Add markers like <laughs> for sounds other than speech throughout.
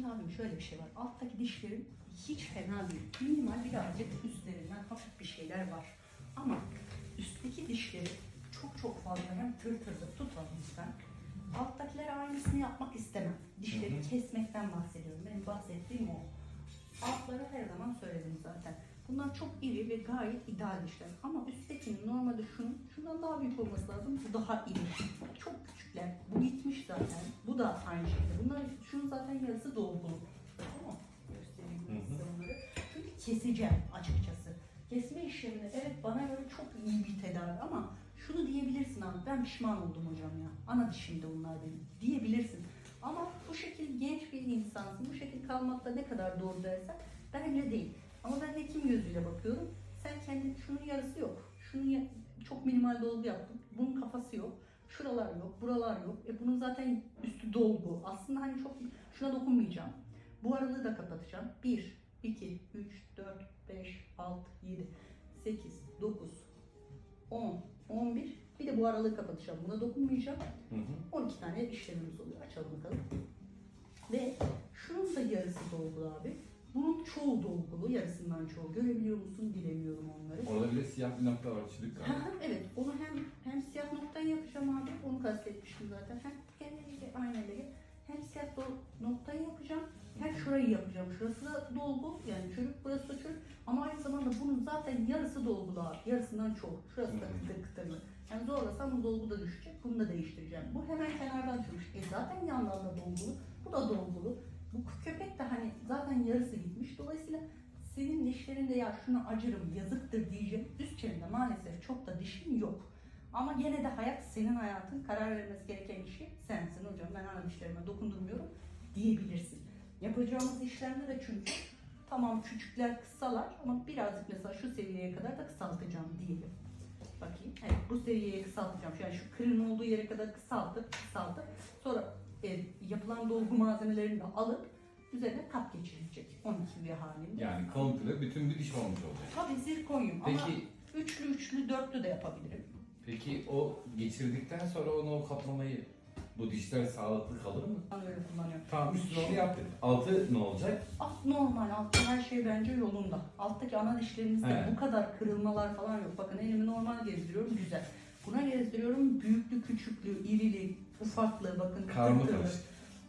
Şimdi abim şöyle bir şey var. Alttaki dişlerin hiç fena değil. Minimal birazcık üstlerinden hafif bir şeyler var. Ama üstteki dişleri çok çok fazla hem tır tırda tutalım lütfen. Alttakiler aynısını yapmak istemem. Dişleri Hı hı. kesmekten bahsediyorum. Benim bahsettiğim o. Altları her zaman söyledim zaten. Bunlar çok iri ve gayet ideal dişler. Ama üsttekinin normalde şunun, şundan daha büyük olması lazım. Bu daha iri. Zaten yarısı dolgulu. Tamam? Göstereyim ben size onları. Çünkü keseceğim açıkçası. Kesme işleminde evet bana göre çok iyi bir tedavi ama şunu diyebilirsin abi ben pişman oldum hocam ya. Ana dişimde onlar benim diyebilirsin. Ama bu şekil genç bir insansın. Bu şekil kalmakta ne kadar doğru dersen bence değil. Ama ben hekim gözüyle bakıyorum. Sen kendin şunun yarısı yok. Şunun çok minimal dolgu yaptım. Bunun kafası yok. Şuralar yok, buralar yok. E bunun zaten üstü dolgu. Aslında hani. Bu aralığı da kapatacağım. 1, 2, 3, 4, 5, 6, 7, 8, 9, 10, 11. Bir de bu aralığı kapatacağım. Buna dokunmayacağım. Hı hı. 12 tane işlemimiz oluyor. Açalım bakalım. Ve şunun da yarısı dolgulu abi. Bunun çoğu dolgulu, yarısından çoğu. Görebiliyor musun bilemiyorum onları. Orada bile siyah bir nokta var çizik galiba. evet, onu hem hem siyah noktayı yapacağım abi, onu kastetmiştim zaten. Hem kendine aynayla hem siyah noktayı yapacağım, hem şurayı yapacağım. Şurası da dolgu, yani çürük, burası da çürük. Ama aynı zamanda bunun zaten yarısı dolgulu abi, yarısından çok. Şurası da kıtır kıtırlı. Yani zorlasam bu dolgu da düşecek, bunu da değiştireceğim. Bu hemen kenardan çürümüş. E zaten yandan da dolgulu, bu da dolgulu. Bu köpek de hani zaten yarısı gitmiş. Dolayısıyla senin dişlerinde ya şuna acırım, yazıktır diyeceğim. Üst çenede maalesef çok da dişin yok. Ama gene de hayat senin hayatın. Karar vermesi gereken kişi sensin hocam. Ben ana dişlerime dokundurmuyorum diyebilirsin. Yapacağımız işlemde de çünkü tamam küçükler kısalar ama birazcık mesela şu seviyeye kadar da kısaltacağım diyelim. Bakayım. Evet bu seviyeye kısaltacağım. Yani şu kırın olduğu yere kadar kısaltıp kısaltıp sonra e, yapılan dolgu malzemelerini de alıp üzerine kap geçirilecek. 12 bir halinde. Yani komple bütün bir diş olmuş olacak. Tabii zirkonyum ama Peki üçlü üçlü dörtlü de yapabilirim. peki o geçirdikten sonra onu o kaplamayı bu dişler sağlıklı kalır mı? Ben öyle kullanıyorum. Tamam üstüne onu yaptık. Altı ne olacak? Alt normal, altta her şey bence yolunda. Alttaki ana dişlerimizde He. bu kadar kırılmalar falan yok. Bakın elimi normal gezdiriyorum, güzel. Buna gezdiriyorum, büyüklü, küçüklü, irili, ufaklı, bakın Karma karışık.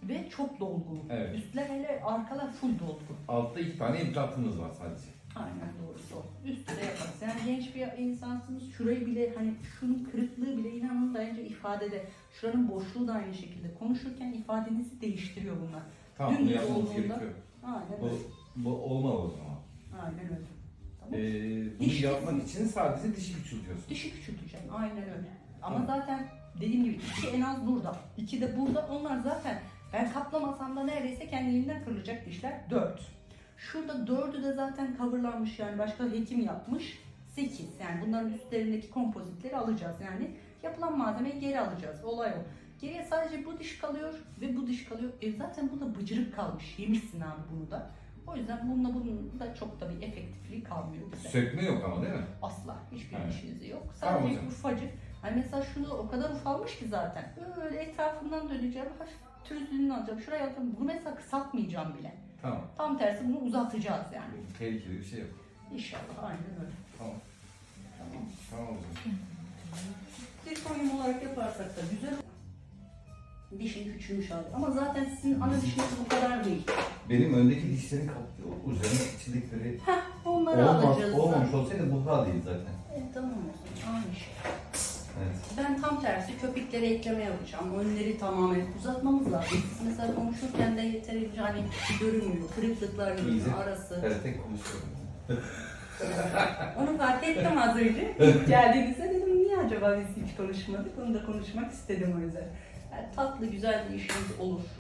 Ve çok dolgulu. Evet. Üstler hele arkalar full dolgu. Altta iki tane implantımız var sadece. Aynen doğrusu o. Üstü de yaparız. Yani genç bir insansınız. Şurayı bile hani şunun kırıklığı bile inanın bence ifadede. Şuranın boşluğu da aynı şekilde. Konuşurken ifadenizi değiştiriyor bunlar. Tamam bunu Dümdüz yapmamız olduğunda- gerekiyor. Aynen Bu, öyle. bu olmalı o zaman. Aynen öyle. Tamam. Ee, bunu Diş yapmak için sadece dişi küçültüyorsun. Dişi küçülteceğim. Aynen öyle. Ama Tamam. zaten dediğim gibi iki en az burada. iki de burada. Onlar zaten ben kaplamasam da neredeyse kendiliğinden kırılacak dişler. Dört. Şurada dördü de zaten coverlanmış yani başka hekim yapmış. Sekiz. Yani bunların üstlerindeki kompozitleri alacağız. Yani yapılan malzemeyi geri alacağız. Olay o. Geriye sadece bu diş kalıyor ve bu diş kalıyor. E zaten bu da bıcırık kalmış. Yemişsin abi bunu da. O yüzden bununla bunun da çok da bir efektifliği kalmıyor bize. Sökme yok ama değil mi? Asla hiçbir Evet. işinizi yok. Tamam Sadece hocam. ufacık. Hani mesela şunu o kadar ufalmış ki zaten. Böyle etrafından döneceğim. Hafif türüzlüğünü alacağım. Şuraya alacağım. Bunu mesela kısaltmayacağım bile. Tamam. Tam tersi bunu uzatacağız yani. Tehlikeli bir şey yok. İnşallah aynen öyle. Tamam. Tamam. Tamam hocam. Zirkonyum olarak yaparsak da güzel Dişin küçülmüş abi. Ama zaten sizin ana dişiniz bu kadar değil. Benim öndeki dişlerin kaplı, üzerine içindikleri Heh, onları olmaz, alacağız. olmamış olsaydı bu hal değil zaten. Evet tamam o zaman. Aynı şey. Evet. Ben tam tersi köpüklere ekleme yapacağım. Önleri tamamen uzatmamız lazım. Siz mesela konuşurken de yeterince hani görünmüyor. Kırıklıklar İyice. arası. Evet, tek konuşuyorum. <laughs> Onu fark ettim az önce. İlk geldiğinizde dedim niye acaba biz hiç konuşmadık? Onu da konuşmak istedim o yüzden. Yani tatlı güzel bir işimiz olur.